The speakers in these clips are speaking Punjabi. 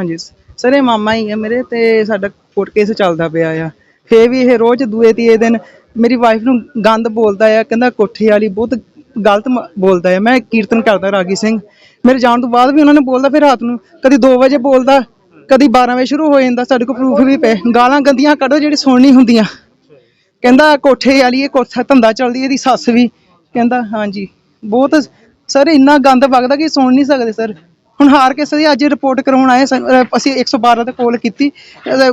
ਹਾਂਜੀ। ਸਰ, ਇਹ ਮਾਮਾ ਹੀ ਹੈ ਮੇਰੇ ਤੇ ਸਾਡਾ ਕੋਰਟ ਕੇਸ ਚੱਲਦਾ ਪਿਆ ਆ। ਫੇਰ ਵੀ ਇਹ ਰੋਜ਼ ਦੂਏ ਤੀਏ ਦਿਨ ਮੇਰੀ ਵਾਈਫ ਨੂੰ ਗੰਦ ਬੋਲਦਾ ਆ, ਕਹਿੰਦਾ ਕੋਠੀ ਵਾਲੀ ਬਹੁਤ ਗਲਤ ਬੋਲਦਾ ਆ। ਮੈਂ ਕੀਰਤਨ ਕਰਦਾ ਰਾਗੀ ਸਿੰਘ। ਮੇਰੇ ਜਾਣ ਤੋਂ ਬਾਅਦ ਵੀ ਉਹਨਾਂ ਨੇ ਬੋਲਦਾ ਫਿਰ ਰਾਤ ਨੂੰ, ਕਦੀ 2 ਵਜੇ ਬੋਲਦਾ, ਕਦੀ 12 ਵਜੇ ਸ਼ੁਰੂ ਹੋ ਜਾਂਦਾ, ਸਾਡੇ ਕੋਲ ਪ੍ਰੂਫ ਵੀ ਪਏ। ਗਾਲਾਂ ਗੰਦੀਆਂ ਕੱਢੋ ਜਿਹੜੀ ਸੁਣਨੀ ਹੁੰਦੀਆਂ। ਕਹਿੰਦਾ ਕੋਠੇ ਵਾਲੀ, ਇਹ ਕੋਠਾ ਧੰਦਾ ਚੱਲਦੀ ਇਹਦੀ ਸੱਸ ਵੀ। ਕਹਿੰਦਾ, ਹਾਂਜੀ। ਬਹੁਤ, ਸਰ, ਇੰਨਾ ਗੰਦ ਵਗਦਾ ਕਿ ਸੁਣ ਨਹੀਂ ਸਕਦੇ, ਸਰ। ਹੁਣ ਹਾਰ ਕੇ ਸਰ ਅੱਜ ਰਿਪੋਰਟ ਕਰਾਉਣ ਆਏ ਸਨ- ਅਹ ਅਸੀਂ 112 ਤੇ ਕਾਲ ਕੀਤੀ।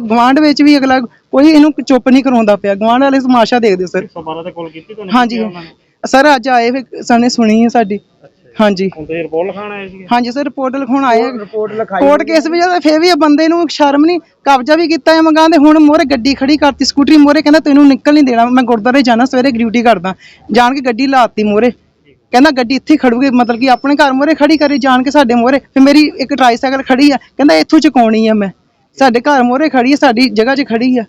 ਗਵਾਂਡ ਵਿੱਚ ਵੀ ਅਗਲਾ ਕੋਈ ਇਹਨੂੰ ਚੁੱਪ ਨਹੀਂ ਕਰਾਉਂਦਾ ਪਿਆ। ਗਵਾਂਡ ਵਾਲੇ ਤਮਾਸ਼ਾ ਦੇਖਦੇ ਸਰ। 112 ਤੇ ਕਾਲ ਕੀਤੀ ਤੁਹਾਨੂੰ ਹਾਂਜੀ। ਸਰ ਅੱਜ ਆਏ ਫਿਰ ਸਾਨੇ ਸੁਣੀ ਹੈ ਸਾਡੀ। ਹਾਂਜੀ। ਹੁਣ ਤੇ ਰਿਪੋਰਟ ਲਿਖਾਣ ਆਏ ਸੀਗੇ? ਹਾਂਜੀ ਸਰ ਰਿਪੋਰਟ ਲਿਖਾਉਣ ਆਏ। ਰਿਪੋਰਟ ਲਿਖਾਈ ਕੋਰਟ ਕੇਸ ਵੀ ਜਦ ਫੇਰ ਵੀ ਇਹ ਬੰਦੇ ਨੂੰ ਸ਼ਰਮ ਨਹੀਂ ਕਬਜ਼ਾ ਵੀ ਕੀਤਾ ਹੈ ਮੰਗਾਂ ਦੇ ਹੁਣ ਮੋਰੇ ਗੱਡੀ ਖੜੀ ਕਰਤੀ ਸਕੂਟਰੀ ਮੋਰੇ ਕਹਿੰਦਾ ਤੈਨੂੰ ਨਿਕਲ ਨਹੀਂ ਦੇਣਾ ਮੈਂ ਗੁਰਦੁਆਰੇ ਜਾਣਾ ਸਵੇਰੇ ਡਿਊਟੀ ਕਰਦਾ। ਜਾਣ ਕੇ ਗੱਡੀ ਲਾਤੀ ਮੋਰੇ ਕਹਿੰਦਾ ਗੱਡੀ ਇੱਥੇ ਖੜੂਗੀ ਮਤਲਬ ਕਿ ਆਪਣੇ ਘਰ ਮੋਰੇ ਖੜੀ ਕਰੀ ਜਾਣ ਕੇ ਸਾਡੇ ਮੋਰੇ ਫਿਰ ਮੇਰੀ ਇੱਕ ਟਰਾਈਸਾਈਕਲ ਖੜੀ ਆ ਕਹਿੰਦਾ ਇੱਥੋਂ ਚੁਕਾਉਣੀ ਆ ਮੈਂ। ਸਾਡੇ ਘਰ ਮੋਰੇ ਖੜੀ ਆ ਸਾਡੀ ਜਗ੍ਹਾ 'ਚ ਖੜੀ ਆ।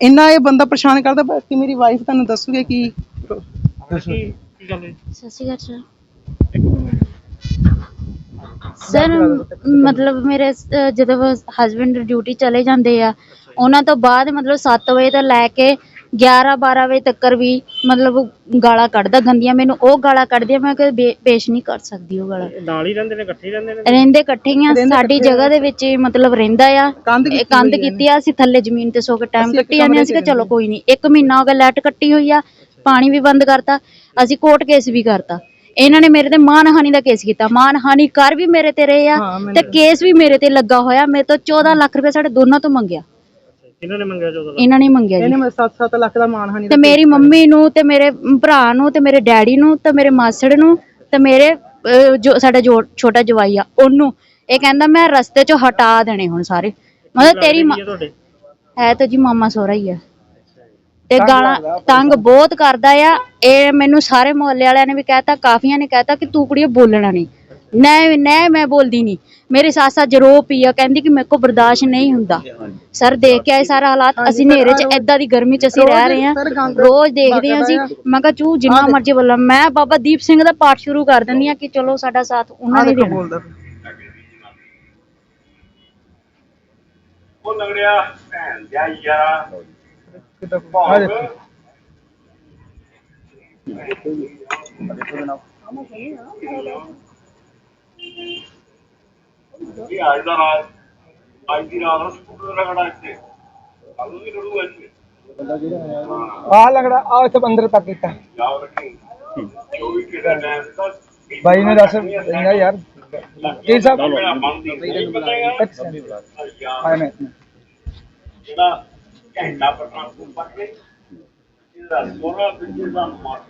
ਇੰਨਾ ਇਹ ਬੰਦਾ ਪਰੇਸ਼ਾਨ ਕਰਦਾ ਬਾਕੀ ਮੇਰੀ ਵਾਈਫ ਤੁਹਾਨੂੰ ਦੱਸੂਗੇ ਕੀ ਕੀ ਕੀ ਗੱਲ ਹੈ ਸਤਿ ਸ਼੍ਰੀ ਅਕਾਲ ਸਰ। ਸਰ ਮਤਲਬ ਮੇਰੇ ਅਹ, ਜਦੋਂ ਹਸਬੰਡ ਡਿਊਟੀ ਚਲੇ ਜਾਂਦੇ ਆ ਉਹਨਾਂ ਤੋਂ ਬਾਅਦ ਮਤਲਬ 7 ਵਜੇ ਤੋਂ ਲੈ ਕੇ 11 12 ਵਜੇ ਤੱਕ ਵੀ ਮਤਲਬ ਗਾਲਾਂ ਕੱਢਦਾ ਗੰਦੀਆਂ। ਮੈਨੂੰ ਉਹ ਗਾਲਾਂ ਕੱਢਦੀ ਆ ਮੈਂ ਕਦੇ ਬੇ- ਪੇਸ਼ ਨਹੀਂ ਕਰ ਸਕਦੀ ਉਹ ਗਾਲਾਂ। ਨਾਲ ਹੀ ਰਹਿੰਦੇ ਨੇ ਇਕੱਠੇ ਹੀ ਰਹਿੰਦੇ ਨੇ? ਰਹਿੰਦੇ ਇਕੱਠੇ ਹੀ ਆ। ਸਾਡੀ ਜਗ੍ਹਾ ਦੇ ਵਿੱਚ ਹੀ ਮਤਲਬ ਰਹਿੰਦਾ ਆ। ਕੰਧ ਇਹ ਕੰਧ ਕੀਤੀ ਆ ਅਸੀਂ ਥੱਲੇ ਜ਼ਮੀਨ ਤੇ ਸੋ ਕੇ ਟਾਈਮ ਕੱਟੀ ਜਾਂਦੇ ਹਾਂ ਅਸੀਂ ਕਿਹਾ ਚਲੋ ਕੋਈ ਨਹੀਂ ਇੱਕ ਮਹੀਨਾ ਹੋ ਗਿਆ ਲਾਈਟ ਕੱਟੀ ਹੋਈ ਆ ਪਾਣੀ ਵੀ ਬੰਦ ਕਰਤਾ। ਅਸੀਂ ਕੋਰਟ ਕੇਸ ਵੀ ਕਰਤਾ। ਇਹਨਾਂ ਨੇ ਮੇਰੇ ਤੇ ਮਾਨਹਾਨੀ ਦਾ ਕੇਸ ਕੀਤਾ। ਮਾਨਹਾਨੀ ਕਰ ਵੀ ਮੇਰੇ ਤੇ ਰਹੇ ਆ ਹਾਂ, ਤੇ ਕੇਸ ਵੀ ਮੇਰੇ ਤੇ ਲੱਗਾ ਹੋਇਆ। ਮੇਰੇ ਤੋਂ 14 ਲੱਖ ਰੁਪਏ ਸਾਡੇ ਦੋਨਾਂ ਤੋਂ ਮੰਗਿਆ। ਇਹਨਾਂ ਨੇ ਮੰਗਿਆ 14 ਇਹਨਾਂ ਨੇ ਮੰਗਿਆ ਜੀ। ਇਹਨੇ ਮੈਂ 7-7 ਲੱਖ ਦਾ ਮਾਨਹਾਨੀ ਤੇ ਮੇਰੀ ਮੰਮੀ ਨੂੰ ਤੇ ਮੇਰੇ ਭਰਾ ਨੂੰ ਤੇ ਮੇਰੇ ਡੈਡੀ ਨੂੰ ਤੇ ਮੇਰੇ ਮਾਸੜ ਨੂੰ ਤੇ ਮੇਰੇ ਅਹ, ਜੋ ਸਾਡਾ ਜੋ ਛੋਟਾ ਜਵਾਈ ਆ ਉਹਨੂੰ। ਇਹ ਕਹਿੰਦਾ ਮੈਂ ਰਸਤੇ ਚੋਂ ਹਟਾ ਦੇਣੇ ਹੁਣ ਸਾਰੇ। ਮਤਲਬ ਤੇਰੀ ਮਾਂ- ਤੁਹਾਡੇ? ਹੈ ਤਾਂ ਜੀ ਮਾਮਾ ਸੋਹਰਾ ਹੀ ਆ। ਤੇ ਗਾਲਾਂ ਤੰਗ ਬਹੁਤ ਕਰਦਾ ਆ। ਇਹ ਮੈਨੂੰ ਸਾਰੇ ਮੁਹੱਲੇ ਵਾਲਿਆਂ ਨੇ ਵੀ ਕਹਿਤਾ ਕਾਫੀਆਂ ਨੇ ਕਹਿਤਾ ਕਿ ਤੂੰ ਕੁੜੀਏ ਬੋਲਣਾ ਨਹੀਂ। ਨਹੀਂ ਨਹੀਂ ਮੈਂ ਬੋਲਦੀ ਨਹੀਂ। ਮੇਰੀ ਸੱਸ ਅੱਜ ਰੋ ਪਈ ਆ ਕਹਿੰਦੀ ਕਿ ਮੇਰੇ ਕੋ ਬਰਦਾਸ਼ਤ ਨਹੀਂ ਹੁੰਦਾ। ਸਰ ਦੇਖ ਕੇ ਆਏ ਸਾਰਾ ਹਾਲਾਤ ਅਸੀਂ ਹਨੇਰੇ 'ਚ ਏਦਾਂ ਦੀ ਗਰਮੀ 'ਚ ਅਸੀਂ ਰਹਿ ਰਹੇ ਹਾਂ। ਰੋਜ਼ ਦੇਖਦੇ ਹਾਂ ਅਸੀਂ। ਮੈਂ ਕਿਹਾ ਚੂ ਜਿੰਨਾ ਮਰਜ਼ੀ ਬੋਲਾਂ। ਮੈਂ ਬਾਬਾ ਦੀਪ ਸਿੰਘ ਦਾ ਪਾਠ ਸ਼ੁਰੂ ਕਰ ਦਿੰਦੀ ਆ ਕਿ ਚਲੋ ਸਾਡਾ ਸਾਥ ਉਹਨਾਂ ਨੇ ਦੇਣਾ। ਬੋਲਦਾ। ਉਹ ਲੰਗੜਿਆ ਭੈਣ ਦਿਆ ਯਾਰਾ ਇਹ ਅੱਜ ਦਾ ਰਾਤ ਅੱਜ ਦੀ ਰਾਤ ਨੂੰ ਸਕੂਟਰ ਰਗੜਾ ਇੱਥੇ। ਕੱਲ ਨੂੰ ਵੀ ਰੜੂ ਇੱਥੇ। ਆ ਲੱਗਦਾ ਆ ਇੱਥੇ ਅੰਦਰ ਤੱਕ ਕੀਤਾ। ਯਾਦ ਰੱਖੀ। 24 ਘੰਟੇ ਟਾਈਮ ਦਿੱਤਾ ਬਾਈ ਨੇ ਦੱਸ ਇੰਨਾ ਯਾਰ। ਕੀ ਸਾਹਿਬ। ਜਿਹੜਾ ਨੇ ਘੰਟਾ ਪਟਨਾ ਪੜ ਕੇ ਇਹਦਾ ਸੋਨਾ ਬਿਜਲੀ ਦਾ ਮਾਰ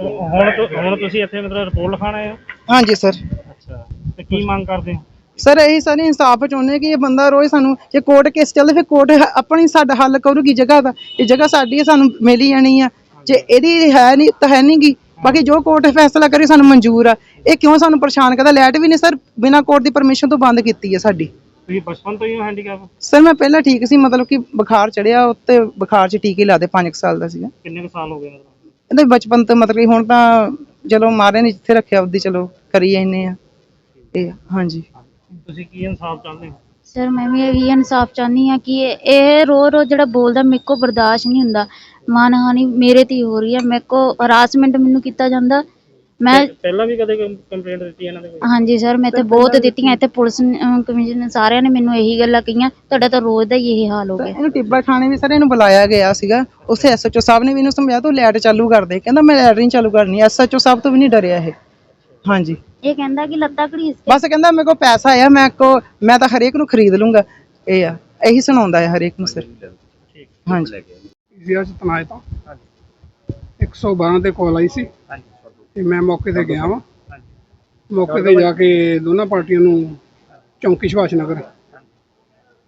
ਹੁਣ ਤੁ- ਹੁਣ ਤੁਸੀਂ ਇੱਥੇ ਮਤਲਬ ਰਿਪੋਰਟ ਲਿਖਾਣ ਆਏ ਹੋ? ਹਾਂਜੀ ਸਰ। ਅੱਛਾ। ਤੇ ਕੀ ਮੰਗ ਕਰਦੇ ਹੋ? ਸਰ ਇਹੀ ਸਾਰੇ ਇਨਸਾਫ ਚਾਹੁੰਦੇ ਕਿ ਇਹ ਬੰਦਾ ਰੋਜ਼ ਸਾਨੂੰ ਜੇ ਕੋਰਟ ਕੇਸ ਚੱਲੇ ਫਿਰ ਕੋਰਟ ਆਪਣੀ ਸਾਡਾ ਹੱਲ ਕਰੂਗੀ ਜਗ੍ਹਾ ਦਾ। ਇਹ ਜਗ੍ਹਾ ਸਾਡੀ ਹੈ ਸਾਨੂੰ ਮਿਲੀ ਜਾਣੀ ਆ। ਜੇ ਇਹਦੀ ਹੈ ਨਹੀਂ ਤਾਂ ਹੈ ਨਹੀਂਗੀ ਬਾਕੀ ਜੋ ਕੋਰਟ ਫੈਸਲਾ ਕਰੇ ਸਾਨੂੰ ਮਨਜ਼ੂਰ ਆ। ਇਹ ਕਿਉਂ ਸਾਨੂੰ ਪਰੇਸ਼ਾਨ ਕਰਦਾ? ਲਾਈਟ ਵੀ ਨਹੀਂ ਸਰ ਬਿਨਾਂ ਕੋਰਟ ਦੀ ਪਰਮਿਸ਼ਨ ਤੋਂ ਬੰਦ ਕੀਤੀ ਹੈ ਸਾਡੀ। ਤੁਸੀਂ ਬਚਪਨ ਤੋਂ ਹੀ ਹੋ ਹੈਂਡੀਕੈਪ ਸਰ ਮੈਂ ਪਹਿਲਾਂ ਠੀਕ ਸੀ ਮਤਲਬ ਕਿ ਬੁਖਾਰ ਚੜਿਆ ਉੱਤੇ ਬੁਖਾਰ 'ਚ ਟੀਕੇ ਲਾਦੇ 5 ਸਾਲ ਦਾ ਸੀਗਾ। ਕਿੰਨੇ ਕੁ ਸਾਲ ਹੋ ਗਏ ਮਤਲਬ? ਇਹਦੇ ਬਚਪਨ ਤੋਂ ਮਤਲਬ ਕਿ ਹੁਣ ਤਾਂ ਚਲੋ ਮਾਰੇ ਨੇ ਜਿੱਥੇ ਰੱਖਿਆ ਉਹਦੀ ਚਲੋ ਕਰੀ ਜਾਂਦੇ ਆ। ਇਹ ਹਾਂਜੀ। ਤੁਸੀਂ ਕੀ ਇਨਸਾਫ ਚਾਹੁੰਦੇ ਹੋ? ਸਰ ਮੈਂ ਵੀ ਇਹੀ ਇਨਸਾਫ ਚਾਹੁੰਦੀ ਆ ਕਿ ਇਹ- ਰੋ ਰੋ ਜਿਹੜਾ ਬੋਲਦਾ ਮੇਰੇ ਕੋ ਬਰਦਾਸ਼ਤ ਨਹੀਂ ਹੁੰਦਾ। ਮਾਨਹਾਨੀ ਮੇਰੇ ਤੇ ਹੀ ਹੋ ਰਹੀ ਹੈ। ਮੇਰੇ ਕੋ ਹਰਾਸਮੈਂਟ ਮੈਨੂੰ ਕੀਤਾ ਜਾਂਦਾ। ਮੈਂ ਪਹਿਲਾਂ ਵੀ ਕਦੇ ਕੰਪਲੇਂਟ ਦਿੱਤੀ ਇਹਨਾਂ ਦੇ ਕੋਈ? ਹਾਂਜੀ ਸਰ ਮੈਂ ਤੇ ਬਹੁਤ ਦਿੱਤੀਆਂ। ਇੱਥੇ ਪੁਲਿਸ ਨੇ, ਕਮਿਸ਼ਨ ਨੇ ਸਾਰਿਆਂ ਨੇ ਮੈਨੂੰ ਇਹੀ ਗੱਲਾਂ ਕਹੀਆਂ। ਤੁਹਾਡਾ ਤਾਂ ਰੋਜ਼ ਦਾ ਹੀ ਇਹ ਹਾਲ ਹੋ ਗਿਆ। ਇਹਨੂੰ ਟਿੱਬਾ ਥਾਣੇ ਵੀ ਸਰ ਇਹਨੂੰ ਬੁਲਾਇਆ ਗਿਆ ਸੀਗਾ। ਉੱਥੇ ਐਸਐਚਓ ਸਾਹਿਬ ਨੇ ਵੀ ਇਹਨੂੰ ਸਮਝਾਇਆ ਤੂੰ ਲਾਈਟ ਚਾਲੂ ਕਰ ਦੇ। ਕਹਿੰਦਾ ਮੈਂ ਲਾਈਟ ਨਹੀਂ ਚਾਲੂ ਕਰਨੀ। ਐਸਐਚਓ ਸਾਹਿਬ ਤੋਂ ਵੀ ਨਹੀਂ ਡਰਿਆ ਇਹ। ਹਾਂਜੀ। ਇਹ ਕਹਿੰਦਾ ਕਿ ਲੱਤਾਂ ਘੜੀਸ ਕੇ ਬਸ ਕਹਿੰਦਾ ਮੇਰੇ ਕੋਲ ਪੈਸਾ ਆ ਮੈਂ ਕੋ ਮੈਂ ਤਾਂ ਹਰੇਕ ਨੂੰ ਖਰੀਦ ਲੂੰਗਾ। ਇਹ ਆ ਇਹੀ ਸੁਣਾਉਂਦਾ ਹੈ ਹਰੇਕ ਨੂੰ ਸਰ ਹਾਂਜੀ। ਜ਼ਿਆ ਚ ਤਨਾਇ ਤਾਂ। 112 ਤੇ ਕਾਲ ਆਈ ਸੀ। ਤੇ ਮੈਂ ਮੌਕੇ ਤੇ ਗਿਆ ਵਾਂ। ਮੌਕੇ ਤੇ ਜਾ ਕੇ ਦੋਨਾਂ ਪਾਰਟੀਆਂ ਨੂੰ ਚੌਂਕੀ ਸੁਭਾਸ਼ ਨਗਰ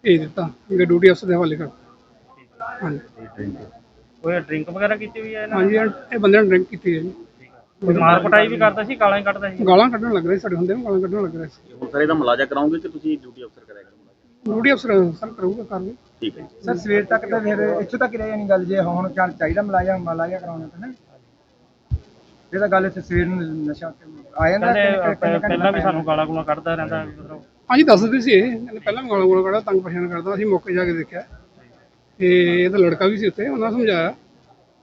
ਇਹ ਦਿੱਤਾ ਕਿ ਡਿਊਟੀ ਅਫਸਰ ਦੇ ਹਵਾਲੇ ਕਰ ਹਾਂਜੀ। ਕੋਈ ਡਰਿੰਕ ਵਗੈਰਾ ਕੀਤੀ ਹੋਈ ਹੈ ਇਹਨਾਂ ਹਾਂਜੀ ਇਹ ਬੰਦੇ ਨੇ ਡਰਿੰਕ ਕੀਤੀ ਹੈ ਜੀ। ਮਾਰ ਕੁਟਾਈ ਵੀ ਕਰਦਾ ਸੀ ਗਾਲਾਂ ਹੀ ਕੱਢਦਾ ਸੀ? ਗਾਲਾਂ ਕੱਢਣ ਲੱਗ ਰਹੇ ਸੀ ਸਾਡੇ ਹੁੰਦੇ ਨੂੰ ਗਾਲਾਂ ਕੱਢਣ ਲੱਗ ਰਹੇ ਸੀ। ਹੁਣ ਸਰ ਇਹਦਾ ਮੁਲਾਜ਼ਾ ਕਰਾਉਂਗੇ ਕਿ ਤੁਸੀਂ ਡਿਊਟੀ ਅਫਸਰ ਕਰਿਆ ਕਰੋਗੇ ਡਿਊਟੀ ਅਫਸਰ ਸਰ ਕਰੂਗਾ ਕਰ ਲਈ ਠੀਕ ਹੈ ਜੀ। ਸਰ ਸਵੇਰ ਤੱਕ ਤਾਂ ਫਿਰ ਇੱਥੋਂ ਤੱਕ ਹੀ ਰਹਿ ਜਾਣੀ ਗੱਲ ਜੇ ਹੁਣ ਚੱਲ ਚਾਹੀਦਾ ਮਲਾਇਆ ਮਲਾਇਆ ਕਰਾਉਣਾ ਤਾਂ ਨਾ। ਇਹ ਤਾਂ ਗੱਲ ਇੱਥੇ ਸਵੇਰ ਨੂੰ ਨਸ਼ਾ ਆ ਜਾਂਦਾ। ਪਹਿਲਾਂ ਵੀ ਸਾਨੂੰ ਗਾਲਾਂ ਗੂਲਾਂ ਕੱਢਦਾ ਰਹਿੰਦਾ ਮਤਲਬ। ਹਾਂਜੀ ਦੱਸਦੇ ਸੀ ਇਹ ਇਹਨੇ ਪਹਿਲਾਂ ਵੀ ਗਾਲਾਂ ਗੋਲਾਂ ਕੱਢਦਾ ਤੰਗ ਪਰੇਸ਼ਾਨ ਕਰਦਾ। ਅਸੀਂ ਮੌਕੇ ਜਾ ਕੇ ਦੇਖਿਆ। ਤੇ ਇਹਦਾ ਲੜਕਾ ਵੀ ਸੀ ਉੱਥੇ ਉਹਨਾਂ ਨੇ ਸਮਝਾਇਆ।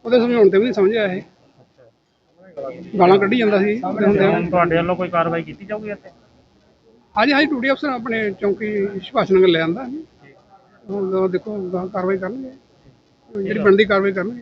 ਉਹਦੇ ਸਮਝਾਉਣ ਤੇ ਵੀ ਨਹੀਂ ਸਮਝ ਆਇਆ ਇਹ। ਗਾਲਾਂ ਕੱਢੀ ਜਾਂਦਾ ਸੀ। ਹੁਣ ਤੁਹਾਡੇ ਵੱਲੋਂ ਕੋਈ ਕਾਰਵਾਈ ਕੀਤੀ ਜਾਊਗੀ ਇੱਥੇ? ਹਾਂਜੀ ਹਾਂਜੀ ਡਿਊਟੀ ਅਫਸਰ ਆਪਣੇ ਚੌਂਕੀ ਸੁਭਾਸ਼ ਨਗਰ ਲੈ ਆਂਦਾ। ਹੁਣ ਦੇਖੋ ਗਾਂ ਕਾਰਵਾਈ ਕਰਨਗੇ। ਜਿਹੜੀ ਬਣਦੀ ਕਾਰਵਾਈ ਕਰਨਗੇ।